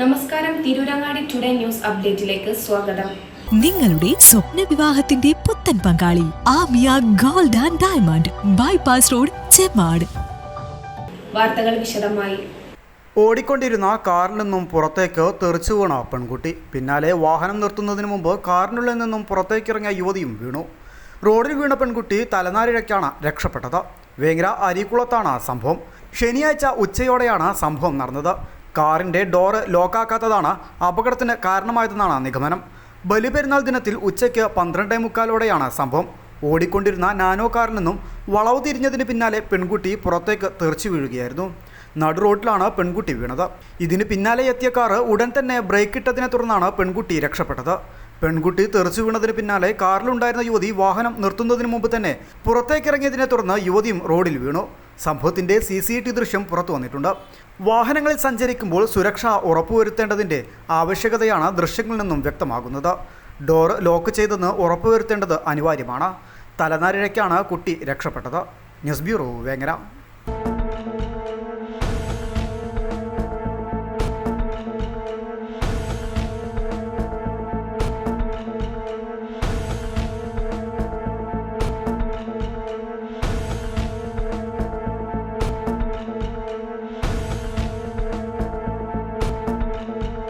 Today news അപ്ഡേറ്റിലേക്ക് സ്വാഗതം. നിങ്ങളുടെ സ്വപ്ന വിവാഹത്തിന്റെ പുത്തൻ പങ്കാളി Amiya gold and diamond bypass road Chemmad വാർത്തകൾ വിശദമായി. ഓടിക്കൊണ്ടിരുന്ന കാറിൽ നിന്നും പുറത്തേക്ക് തെറിച്ചു വീണ പെൺകുട്ടി. പിന്നാലെ വാഹനം നിർത്തുന്നതിന് മുമ്പ് കാറിനുള്ളിൽ നിന്നും പുറത്തേക്കിറങ്ങിയ യുവതിയും വീണു. റോഡിൽ വീണ പെൺകുട്ടി തലനാരിഴയ്ക്കാണ് രക്ഷപ്പെട്ടത്. വേങ്ങര അരീക്കുളത്താണ് സംഭവം. ശനിയാഴ്ച ഉച്ചയോടെയാണ് സംഭവം നടന്നത്. കാറിന്റെ ഡോറ് ലോക്കാക്കാത്തതാണ് അപകടത്തിന് കാരണമായതെന്നാണ് നിഗമനം. ബലിപെരുന്നാൾ ദിനത്തിൽ ഉച്ചയ്ക്ക് പന്ത്രണ്ടേ മുക്കാലോടെയാണ് സംഭവം. ഓടിക്കൊണ്ടിരുന്ന നാനോ കാറിൽ നിന്നും വളവ് തിരിഞ്ഞതിന് പിന്നാലെ പെൺകുട്ടി പുറത്തേക്ക് തെറിച്ചു വീഴുകയായിരുന്നു. നടു റോഡിലാണ് പെൺകുട്ടി വീണത്. ഇതിന് പിന്നാലെ എത്തിയ കാറ് ഉടൻ തന്നെ ബ്രേക്ക് ഇട്ടതിനെ തുടർന്നാണ് പെൺകുട്ടി രക്ഷപ്പെട്ടത്. പെൺകുട്ടി തെറിച്ചു വീണതിന് പിന്നാലെ കാറിലുണ്ടായിരുന്ന യുവതി വാഹനം നിർത്തുന്നതിന് മുമ്പ് തന്നെ പുറത്തേക്കിറങ്ങിയതിനെ തുടർന്ന് യുവതിയും റോഡിൽ വീണു. സംഭവത്തിന്റെ സി സി ടി ദൃശ്യം പുറത്തു വന്നിട്ടുണ്ട്. വാഹനങ്ങളിൽ സഞ്ചരിക്കുമ്പോൾ സുരക്ഷ ഉറപ്പുവരുത്തേണ്ടതിന്റെ ആവശ്യകതയാണ് ദൃശ്യങ്ങളിൽ നിന്നും വ്യക്തമാകുന്നത്. ഡോർ ലോക്ക് ചെയ്തെന്ന് ഉറപ്പുവരുത്തേണ്ടത് അനിവാര്യമാണ്. തലനാരിഴയ്ക്കാണ് കുട്ടി രക്ഷപ്പെട്ടത്. News bureau Vengara.